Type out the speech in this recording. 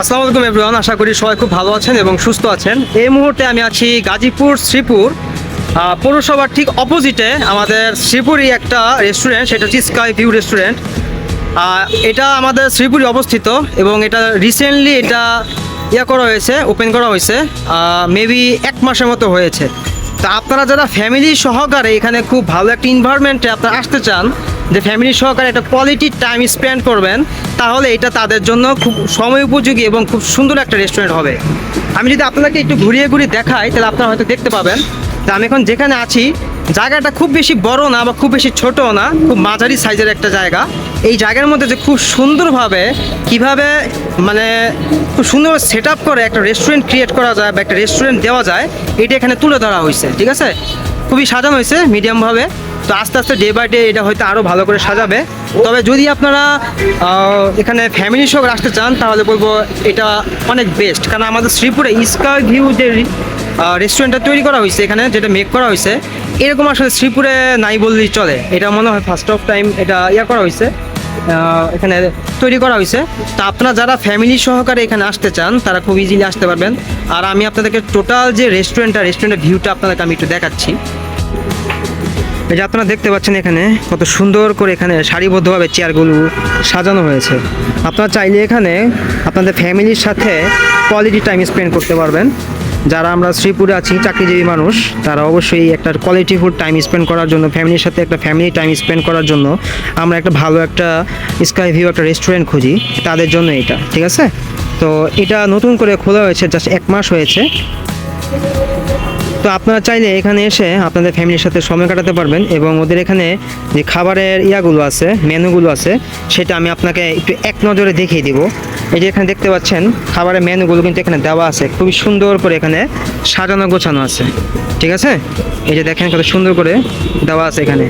আসসালামু আলাইকুম এভরিওয়ান আশা করি সবাই খুব ভালো আছেন এবং সুস্থ আছেন। এই মুহূর্তে আমি আছি গাজীপুর শ্রীপুর পৌরসভার ঠিক অপোজিটে আমাদের শ্রীপুরই একটা রেস্টুরেন্ট সেটা হচ্ছে স্কাই ভিউ রেস্টুরেন্ট এটা আমাদের শ্রীপুরে অবস্থিত এবং এটা রিসেন্টলি এটা ইয়া করা হয়েছে ওপেন করা হয়েছে মেবি এক মাসের মতো হয়েছে। তা আপনারা যারা ফ্যামিলি সহকারে এখানে খুব ভালো একটা ইনভারমেন্টে আপনারা আসতে চান যে ফ্যামিলি সহকারে একটা কোয়ালিটি টাইম স্পেন্ড করবেন, তাহলে এটা তাদের জন্য খুব সময় উপযোগী এবং খুব সুন্দর একটা রেস্টুরেন্ট হবে। আমি যদি আপনাকে একটু ঘুরিয়ে ঘুরিয়ে দেখাই, তাহলে আপনারা হয়তো দেখতে পাবেন তা আমি এখন যেখানে আছি, জায়গাটা খুব বেশি বড় না বা খুব বেশি ছোটও না, খুব মাঝারি সাইজের একটা জায়গা। এই জায়গার মধ্যে যে খুব সুন্দরভাবে কীভাবে মানে খুব সুন্দর সেট করে একটা রেস্টুরেন্ট ক্রিয়েট করা যায় বা একটা রেস্টুরেন্ট দেওয়া যায়, এটা এখানে তুলে ধরা হয়েছে, ঠিক আছে? খুবই সাজানো হয়েছে মিডিয়ামভাবে তো আস্তে আস্তে ডে বাই ডে এটা হয়তো আরও ভালো করে সাজাবে। তবে যদি আপনারা এখানে ফ্যামিলি সহ আসতে চান, তাহলে বলব এটা অনেক বেস্ট কারণ আমাদের শ্রীপুরে স্কাই ভিউ যে রেস্টুরেন্টটা তৈরি করা হয়েছে এখানে, যেটা মেক করা হয়েছে, এরকম আসলে শ্রীপুরে নাই বললেই চলে। এটা মনে হয় ফার্স্ট অফ টাইম এটা ইয়া করা হয়েছে। এখানে তৈরি করা হয়েছে। তা আপনারা যারা ফ্যামিলি সহকারে এখানে আসতে চান, তারা খুব ইজিলি আসতে পারবেন। আর আমি আপনাদেরকে টোটাল যে রেস্টুরেন্টটা রেস্টুরেন্টের ভিউটা আপনাদেরকে আমি একটু দেখাচ্ছি। এই যে আপনারা দেখতে পাচ্ছেন এখানে কত সুন্দর করে এখানে সারিবদ্ধভাবে চেয়ারগুলো সাজানো হয়েছে। আপনারা চাইলে এখানে আপনাদের ফ্যামিলির সাথে কোয়ালিটি টাইম স্পেন্ড করতে পারবেন। যারা আমরা শ্রীপুরে আছি, চাকরিজীবী মানুষ, তারা অবশ্যই একটা কোয়ালিটি ফুড টাইম স্পেন্ড করার জন্য, ফ্যামিলির সাথে একটা ফ্যামিলি টাইম স্পেন্ড করার জন্য আমরা একটা ভালো একটা স্কাই ভিউ একটা রেস্টুরেন্ট খুঁজি। তাদের জন্য এটা, ঠিক আছে? তো এটা নতুন করে খোলা হয়েছে জাস্ট এক মাস হয়েছে। তো আপনারা চাইলে এখানে এসে আপনাদের ফ্যামিলির সাথে সময় কাটাতে পারবেন এবং ওদের এখানে যে খাবারের ইয়াগুলো আছে, মেনুগুলো আছে, সেটা আমি আপনাকে একটু এক নজরে দেখিয়ে দিব। এই যে এখানে দেখতে পাচ্ছেন, খাবারের মেনুগুলো কিন্তু এখানে দেওয়া আছে। খুবই সুন্দর করে এখানে সাজানো গোছানো আছে। ঠিক আছে? এই যে দেখেন কত সুন্দর করে দেওয়া আছে এখানে।